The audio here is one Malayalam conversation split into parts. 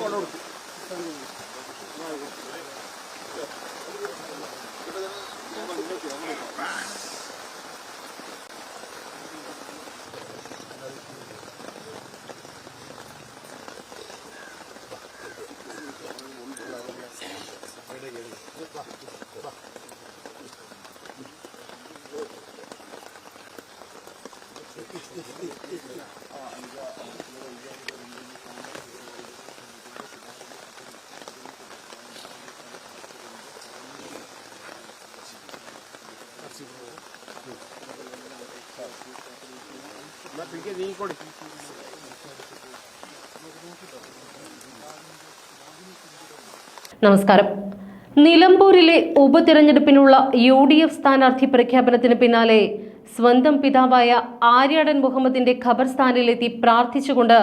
മുന്നോട്ട് നമസ്കാരം. നിലമ്പൂരിലെ ഉപതിരഞ്ഞെടുപ്പിനുള്ള യു ഡി എഫ് സ്ഥാനാർത്ഥി പ്രഖ്യാപനത്തിന് പിന്നാലെ സ്വന്തം പിതാവായ ആര്യാടൻ മുഹമ്മദിന്റെ ഖബർസ്ഥാനിലെത്തി പ്രാർത്ഥിച്ചുകൊണ്ട്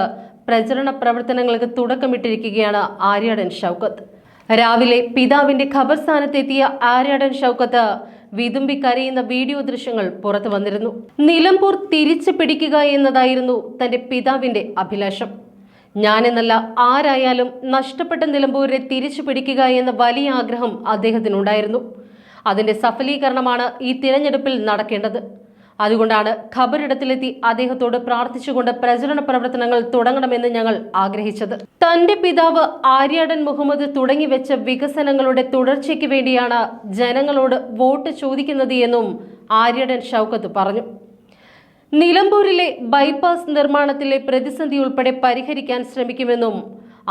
പ്രചരണ പ്രവർത്തനങ്ങൾക്ക് തുടക്കമിട്ടിരിക്കുകയാണ് ആര്യാടൻ ഷൗക്കത്ത്. രാവിലെ പിതാവിന്റെ ഖബർസ്ഥാനത്തെത്തിയ ആര്യാടൻ ഷൗക്കത്ത് വിതുമ്പി കരയുന്ന വീഡിയോ ദൃശ്യങ്ങൾ പുറത്തു വന്നിരുന്നു. നിലമ്പൂർ തിരിച്ചു പിടിക്കുക എന്നതായിരുന്നു തന്റെ പിതാവിന്റെ അഭിലാഷം. ഞാനെന്നല്ല ആരായാലും നഷ്ടപ്പെട്ട നിലമ്പൂരിനെ തിരിച്ചു പിടിക്കുക എന്ന വലിയ ആഗ്രഹം അദ്ദേഹത്തിനുണ്ടായിരുന്നു. അതിന്റെ സഫലീകരണമാണ് ഈ തിരഞ്ഞെടുപ്പിൽ നടക്കേണ്ടത്. അതുകൊണ്ടാണ് ഖബറിടത്തിലെത്തി അദ്ദേഹത്തോട് പ്രാർത്ഥിച്ചുകൊണ്ട് പ്രചരണ പ്രവർത്തനങ്ങൾ തുടങ്ങണമെന്ന് ഞങ്ങൾ ആഗ്രഹിച്ചത്. തന്റെ പിതാവ് ആര്യാടൻ മുഹമ്മദ് തുടങ്ങിവെച്ച വികസനങ്ങളുടെ തുടർച്ചയ്ക്ക് വേണ്ടിയാണ് ജനങ്ങളോട് വോട്ട് ചോദിക്കുന്നത് എന്നും ആര്യാടൻ ഷൗക്കത്ത് പറഞ്ഞു. നിലമ്പൂരിലെ ബൈപ്പാസ് നിർമ്മാണത്തിലെ പ്രതിസന്ധി ഉൾപ്പെടെ പരിഹരിക്കാൻ ശ്രമിക്കുമെന്നും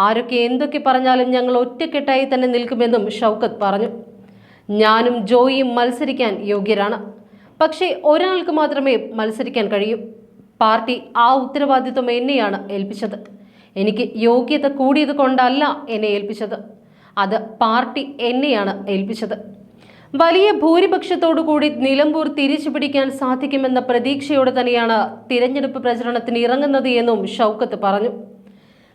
ആരൊക്കെ എന്തൊക്കെ പറഞ്ഞാലും ഞങ്ങൾ ഒറ്റക്കെട്ടായി തന്നെ നിൽക്കുമെന്നും ഷൗക്കത്ത് പറഞ്ഞു. ഞാനും ജോയിയും മത്സരിക്കാൻ യോഗ്യരാണ്. പക്ഷേ ഒരാൾക്ക് മാത്രമേ മത്സരിക്കാൻ കഴിയൂ. പാർട്ടി ആ ഉത്തരവാദിത്വം എന്നെയാണ് ഏൽപ്പിച്ചത്. എനിക്ക് യോഗ്യത കൂടിയത് കൊണ്ടല്ല എന്നെ ഏൽപ്പിച്ചത്. അത് പാർട്ടി എന്നെയാണ് ഏൽപ്പിച്ചത്. വലിയ ഭൂരിപക്ഷത്തോടുകൂടി നിലമ്പൂർ തിരിച്ചു പിടിക്കാൻ സാധിക്കുമെന്ന പ്രതീക്ഷയോടെ തന്നെയാണ് തിരഞ്ഞെടുപ്പ് പ്രചരണത്തിന് ഇറങ്ങുന്നത് എന്നും ഷൗക്കത്ത് പറഞ്ഞു.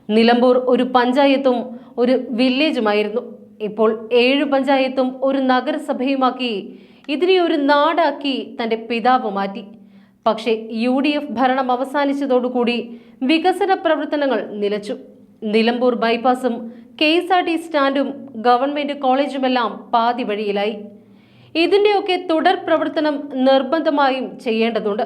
നിലമ്പൂർ ഒരു പഞ്ചായത്തും ഒരു വില്ലേജുമായിരുന്നു. ഇപ്പോൾ ഏഴ് പഞ്ചായത്തും ഒരു നഗരസഭയുമാക്കി ഇതിനെ ഒരു നാടാക്കി തന്റെ പിതാവ് മാറ്റി. പക്ഷേ യു ഡി എഫ് ഭരണം അവസാനിച്ചതോടുകൂടി വികസന പ്രവർത്തനങ്ങൾ നിലച്ചു. നിലമ്പൂർ ബൈപ്പാസും കെ എസ് ആർ ടി സ്റ്റാൻഡും ഗവൺമെന്റ് കോളേജുമെല്ലാം പാതി വഴിയിലായി. ഇതിന്റെയൊക്കെ തുടർ പ്രവർത്തനം നിർബന്ധമായും ചെയ്യേണ്ടതുണ്ട്.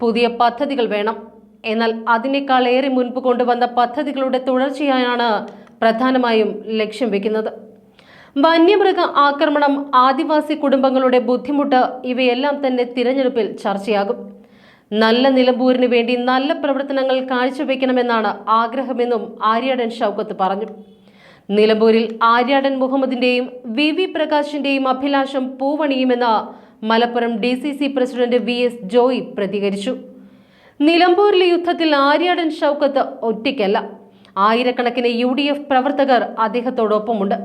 പുതിയ പദ്ധതികൾ വേണം. എന്നാൽ അതിനേക്കാൾ ഏറെ മുൻപ് കൊണ്ടുവന്ന പദ്ധതികളുടെ തുടർച്ചയായാണ് പ്രധാനമായും ലക്ഷ്യം വെക്കുന്നത്. വന്യമൃഗ ആക്രമണം ആദിവാസി കുടുംബങ്ങളുടെ ബുദ്ധിമുട്ട് ഇവയെല്ലാം തന്നെ തിരഞ്ഞെടുപ്പിൽ ചർച്ചയാകും. നല്ല നിലമ്പൂരിന് വേണ്ടി നല്ല പ്രവർത്തനങ്ങൾ കാഴ്ചവെക്കണമെന്നാണ് ആഗ്രഹമെന്നും ആര്യാടൻ ഷൗക്കത്ത് പറഞ്ഞു. നിലമ്പൂരിൽ ആര്യാടൻ മുഹമ്മദിന്റെയും വി വി പ്രകാശിന്റെയും അഭിലാഷം പൂവണിയുമെന്ന് Malappuram D C C president V S Joy പ്രതികരിച്ചു. നിലമ്പൂരിലെ യുദ്ധത്തിൽ ആര്യാടൻ ഷൗക്കത്ത് ഒറ്റയ്ക്കല്ല. ആയിരക്കണക്കിന് യു ഡി എഫ് പ്രവർത്തകർ അദ്ദേഹത്തോടൊപ്പമുണ്ട്.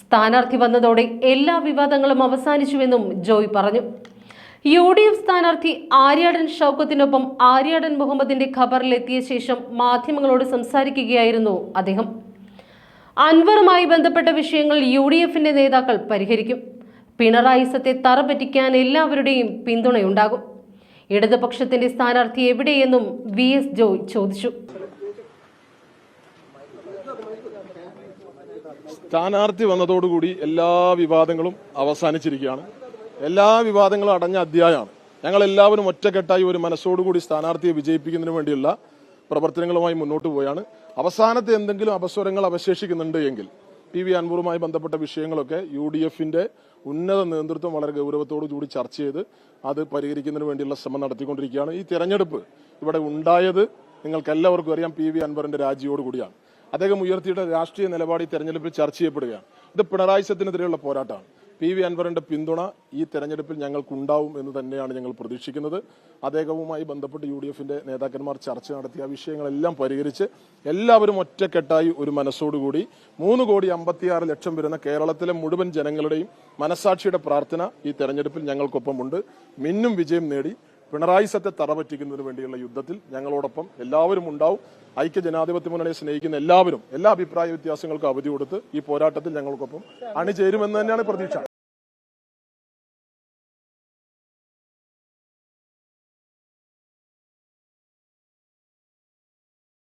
സ്ഥാനാർത്ഥി വന്നതോടെ എല്ലാ വിവാദങ്ങളും അവസാനിച്ചുവെന്നും ജോയ് പറഞ്ഞു. യു ഡി എഫ് സ്ഥാനാർത്ഥി ആര്യാടൻ ഷൗക്കത്തിനൊപ്പം ആര്യാടൻ മുഹമ്മദിന്റെ ഖബറിലെത്തിയ ശേഷം മാധ്യമങ്ങളോട് സംസാരിക്കുകയായിരുന്നു അദ്ദേഹം. അൻവറുമായി ബന്ധപ്പെട്ട വിഷയങ്ങൾ യു ഡി എഫിന്റെ നേതാക്കൾ പരിഹരിക്കും. പിണറായി സത്തെ തറപറ്റിക്കാൻ എല്ലാവരുടെയും പിന്തുണയുണ്ടാകും. ഇടതുപക്ഷത്തിന്റെ സ്ഥാനാർത്ഥി എവിടെയെന്നും വി എസ് ജോയ് ചോദിച്ചു. സ്ഥാനാർത്ഥി വന്നതോടുകൂടി എല്ലാ വിവാദങ്ങളും അവസാനിച്ചിരിക്കുകയാണ്. എല്ലാ വിവാദങ്ങളും അടഞ്ഞ അധ്യായമാണ്. ഞങ്ങൾ എല്ലാവരും ഒറ്റക്കെട്ടായി ഒരു മനസ്സോടുകൂടി സ്ഥാനാർത്ഥിയെ വിജയിപ്പിക്കുന്നതിന് വേണ്ടിയുള്ള പ്രവർത്തനങ്ങളുമായി മുന്നോട്ട് പോയാണ്. അവസാനത്തെ എന്തെങ്കിലും അപസ്വരങ്ങൾ അവശേഷിക്കുന്നുണ്ട് എങ്കിൽ പി വി അൻവറുമായി ബന്ധപ്പെട്ട വിഷയങ്ങളൊക്കെ യു ഡി എഫിന്റെ ഉന്നത നേതൃത്വം വളരെ ഗൗരവത്തോടു കൂടി ചർച്ച ചെയ്ത് അത് പരിഹരിക്കുന്നതിന് വേണ്ടിയുള്ള ശ്രമം നടത്തിക്കൊണ്ടിരിക്കുകയാണ്. ഈ തെരഞ്ഞെടുപ്പ് ഇവിടെ ഉണ്ടായത് നിങ്ങൾക്ക് എല്ലാവർക്കും അറിയാം. പി വി അൻവറിന്റെ രാജിയോട് കൂടിയാണ് അദ്ദേഹം ഉയർത്തിയിട്ട് രാഷ്ട്രീയ നിലപാട് തെരഞ്ഞെടുപ്പിൽ ചർച്ച ചെയ്യപ്പെടുകയാണ്. ഇത് പിണറായി സത്തിനെതിരെയുള്ള പോരാട്ടമാണ്. പി വി അൻവറിന്റെ പിന്തുണ ഈ തെരഞ്ഞെടുപ്പിൽ ഞങ്ങൾക്കുണ്ടാവും എന്ന് തന്നെയാണ് ഞങ്ങൾ പ്രതീക്ഷിക്കുന്നത്. അദ്ദേഹവുമായി ബന്ധപ്പെട്ട് യു ഡി എഫിന്റെ നേതാക്കന്മാർ ചർച്ച നടത്തി. ആ വിഷയങ്ങളെല്ലാം പരിഹരിച്ച് എല്ലാവരും ഒറ്റക്കെട്ടായി ഒരു മനസ്സോടുകൂടി മൂന്ന് കോടി അമ്പത്തിയാറ് ലക്ഷം വരുന്ന കേരളത്തിലെ മുഴുവൻ ജനങ്ങളുടെയും മനസാക്ഷിയുടെ പ്രാർത്ഥന ഈ തെരഞ്ഞെടുപ്പിൽ ഞങ്ങൾക്കൊപ്പമുണ്ട്. മിന്നും വിജയം നേടി. പിണറായി സത്തെ തറപറ്റിക്കുന്നതിന് വേണ്ടിയുള്ള യുദ്ധത്തിൽ ഞങ്ങളോടൊപ്പം എല്ലാവരും ഉണ്ടാവും. ഐക്യ ജനാധിപത്യ മുന്നണിയെ സ്നേഹിക്കുന്ന എല്ലാവരും എല്ലാ അഭിപ്രായ വ്യത്യാസങ്ങൾക്കും അവധി കൊടുത്ത് ഈ പോരാട്ടത്തിൽ ഞങ്ങൾക്കൊപ്പം അണിചേരുമെന്ന് തന്നെയാണ് പ്രതീക്ഷ.